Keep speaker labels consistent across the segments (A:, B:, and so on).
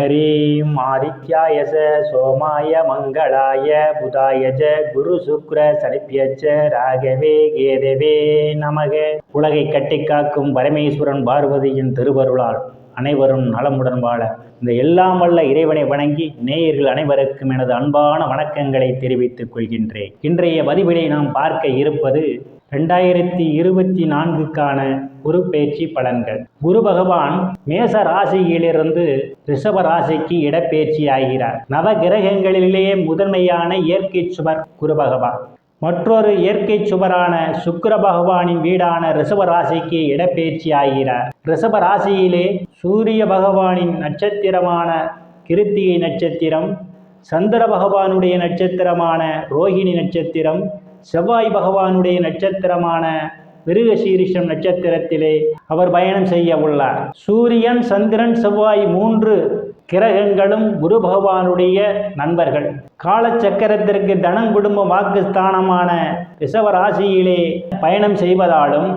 A: ஹரீம் ஆதித்யாயச சோமாய மங்களாய புதாயஜ குரு சுக்ர சனிப்பியச்ச ராகவே கேதவே நமக. உலகை கட்டிக்காக்கும் பரமேஸ்வரன் பார்வதியின் திருவருளால் அனைவரும் நலமுடன் வாழ. இந்த எல்லாம் வல்ல இறைவனை வணங்கி நேயர்கள் அனைவருக்கும் எனது அன்பான வணக்கங்களை தெரிவித்துக் கொள்கின்றேன். இன்றைய பதிவினை நாம் பார்க்க இருப்பது ரெண்டாயிரத்தி இருபத்தி நான்குக்கான குரு பயிற்சி பலன்கள். குரு பகவான் மேச ராசியிலிருந்து ரிஷப ராசிக்கு இடப்பெயர்ச்சி ஆகிறார் நவ கிரகங்களிலேயே முதன்மையான இயற்கை சுவர் குரு பகவான். மற்றொரு இயற்கை சுவரான சுக்கர பகவானின் வீடான ரிஷப ராசிக்கு இடப்பெயர்ச்சி ஆகிறார் ரிஷப ராசியிலே சூரிய பகவானின் நட்சத்திரமான கிருத்திகை நட்சத்திரம் சந்திர பகவானுடைய நட்சத்திரமான ரோஹிணி நட்சத்திரம் செவ்வாய் பகவானுடைய நட்சத்திரமான மிருகசீரிஷம் நட்சத்திரத்திலே அவர் பயணம் செய்ய உள்ளார். சூரியன் சந்திரன் செவ்வாய் மூன்று கிரகங்களும் குரு பகவானுடைய நண்பர்கள். காலச்சக்கரத்திற்கு தனம் குடும்ப வாக்குஸ்தானமான ரிஷவராசியிலே பயணம் செய்வதாலும்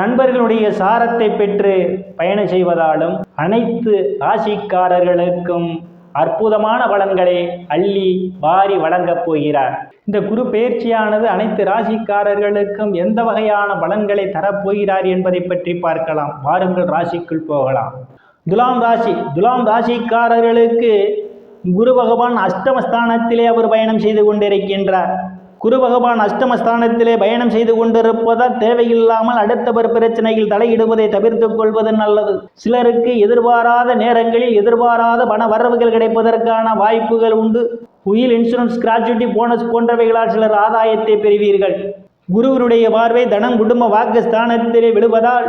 A: நண்பர்களுடைய சாரத்தை பெற்று பயணம் செய்வதாலும் அனைத்து ராசிக்காரர்களுக்கும் அற்புதமான பலன்களை அள்ளி வாரி வழங்கப் போகிறார். இந்த குரு பயிற்சியானது அனைத்து ராசிக்காரர்களுக்கும் எந்த வகையான பலன்களை தரப்போகிறார் என்பதை பற்றி பார்க்கலாம். வாருங்கள் ராசிக்குள் போகலாம். துலாம் ராசி. துலாம் ராசிக்காரர்களுக்கு குரு பகவான் அஷ்டமஸ்தானத்திலே அவர் பயணம் செய்து கொண்டிருக்கின்றார். குரு பகவான் அஷ்டமஸ்தானத்திலே பயணம் செய்து கொண்டிருப்பதால் தேவையில்லாமல் அடுத்தவர் பிரச்சனையில் தலையிடுவதை தவிர்த்துக் கொள்வது நல்லது. சிலருக்கு எதிர்பாராத நேரங்களில் எதிர்பாராத பண வரவுகள் கிடைப்பதற்கான வாய்ப்புகள் உண்டு. உயில் இன்சூரன்ஸ் கிராச்சுவிட்டி போனஸ் போன்றவைகளால் சிலர் ஆதாயத்தை பெறுவீர்கள். குருவருடைய பார்வை தனம் குடும்ப வாக்குஸ்தானத்திலே விழுவதால்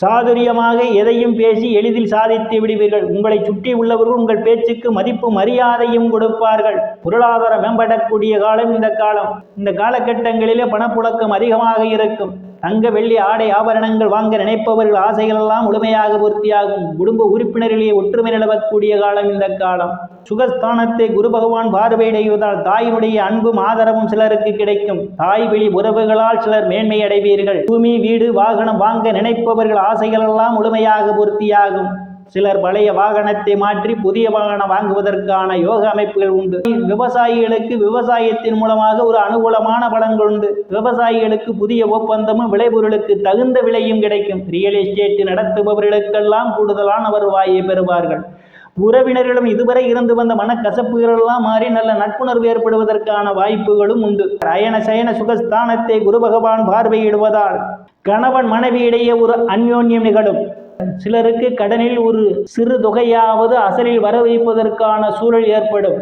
A: சாதுரியமாக எதையும் பேசி எளிதில் சாதித்து விடுவீர்கள். உங்களை சுற்றி உள்ளவர்கள் உங்கள் பேச்சுக்கு மதிப்பு மரியாதையும் கொடுப்பார்கள். பொருளாதாரம் மேம்படக்கூடிய காலம் இந்த காலம். இந்த காலகட்டங்களிலே பணப்புழக்கம் அதிகமாக இருக்கும். தங்க வெள்ளி ஆடை ஆபரணங்கள் வாங்க நினைப்பவர்கள் ஆசைகள் எல்லாம் முழுமையாக பூர்த்தியாகும். குடும்ப உறுப்பினரிலேயே ஒற்றுமை நிலவக்கூடிய காலம் இந்த காலம். சுகஸ்தானத்தை குரு பகவான் பார்வையிடுவதால் தாயினுடைய அன்பும் ஆதரவும் சிலருக்கு கிடைக்கும். தாய் வெளி உறவுகளால் சிலர் மேன்மை அடைவீர்கள். பூமி வீடு வாகனம் வாங்க நினைப்பவர்கள் ஆசைகள் எல்லாம் முழுமையாக பூர்த்தியாகும். சிலர் பழைய வாகனத்தை மாற்றி புதிய வாகனம் வாங்குவதற்கான யோக அமைப்புகள் உண்டு. விவசாயிகளுக்கு விவசாயத்தின் மூலமாக ஒரு அனுகூலமான பலன்கள் உண்டு. விவசாயிகளுக்கு புதிய ஒப்பந்தமும் விளைபொருளுக்கு தகுந்த விலையும் கிடைக்கும். ரியல் எஸ்டேட் நடத்துபவர்களுக்கெல்லாம் கூடுதலான வருவாயை பெறுவார்கள். உறவினர்களும் இதுவரை இருந்து வந்த மனக்கசப்புகளெல்லாம் மாறி நல்ல நட்புணர்வு ஏற்படுவதற்கான வாய்ப்புகளும் உண்டு. அயன சயன சுகஸ்தானத்தை குரு பகவான் பார்வையிடுவதால் கணவன் மனைவி இடையே ஒரு அந்யோன்யம் நிகழும். சிலருக்கு கடனில் ஒரு சிறு தொகையாவது அசலில் வர வைப்பதற்கான சூழல் ஏற்படும்.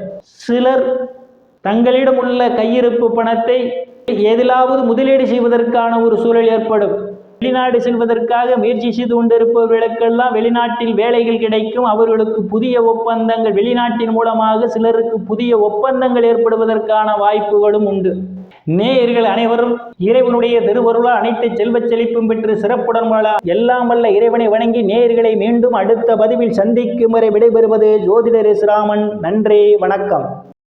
A: சிலர் தங்களிடம் உள்ள கையிருப்பு பணத்தை எதிலாவது முதலீடு செய்வதற்கான ஒரு சூழல் ஏற்படும். வெளிநாடு செல்வதற்காக முயற்சி செய்து கொண்டிருப்பவர்களுக்கெல்லாம் வெளிநாட்டில் வேலைகள் கிடைக்கும். அவர்களுக்கு புதிய ஒப்பந்தங்கள் வெளிநாட்டின் மூலமாக சிலருக்கு புதிய ஒப்பந்தங்கள் ஏற்படுவதற்கான வாய்ப்புகளும் உண்டு. நேயர்கள் அனைவரும் இறைவனுடைய திருவருளால் அனைத்து செல்வச் செழிப்பும் பெற்று சிறப்புடன் வாழ எல்லாம் வல்ல இறைவனை வணங்கி நேயர்களை மீண்டும் அடுத்த பதிவில் சந்திக்கும் வரை விடைபெறுவது ஜோதிடர் ராமன் நன்றி வணக்கம்.